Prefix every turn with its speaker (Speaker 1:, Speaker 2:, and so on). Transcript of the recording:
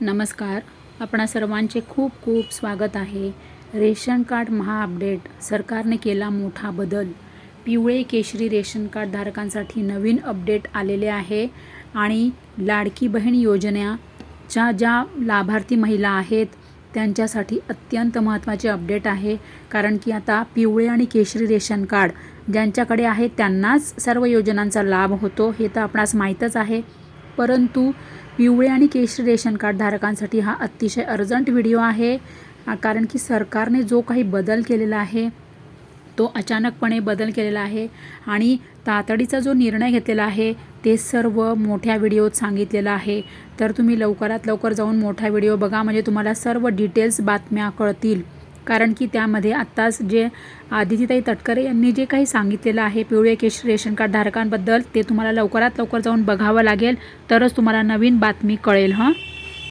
Speaker 1: नमस्कार. आपणा सर्वांचे खूप खूप स्वागत आहे. रेशन कार्ड महाअपडेट सरकारने केला मोठा बदल. पिवळे केशरी रेशन कार्ड धारकांसाठी नवीन अपडेट आलेले आहे आणि लाडकी बहीण योजनेच्या ज्या लाभार्थी महिला आहेत त्यांच्यासाठी अत्यंत महत्त्वाचे अपडेट आहे. कारण की आता पिवळे आणि केशरी रेशन कार्ड ज्यांच्याकडे आहे त्यांनाच सर्व योजनांचा लाभ होतो हे तर आपणास माहीतच आहे. परंतु पिवळे आणि केशरी रेशन कार्ड धारकांसाठी हा अतिशय अर्जंट व्हिडिओ आहे. कारण की सरकारने जो काही बदल केलेला आहे तो अचानकपणे बदल केलेला आहे आणि तातडीचा जो निर्णय घेतलेला आहे ते सर्व मोठ्या व्हिडिओत सांगितलेलं आहे. तर तुम्ही लवकरात लवकर जाऊन मोठा व्हिडिओ बघा म्हणजे तुम्हाला सर्व डिटेल्स बातम्या कळतील. कारण की त्यामध्ये आत्ताच जे आदितीताई तटकरे यांनी जे काही सांगितलेलं आहे पिवळे केश रेशन कार्ड धारकांबद्दल ते तुम्हाला लवकरात लवकर जाऊन बघावं लागेल. तरच तुम्हाला नवीन बातमी कळेल हां?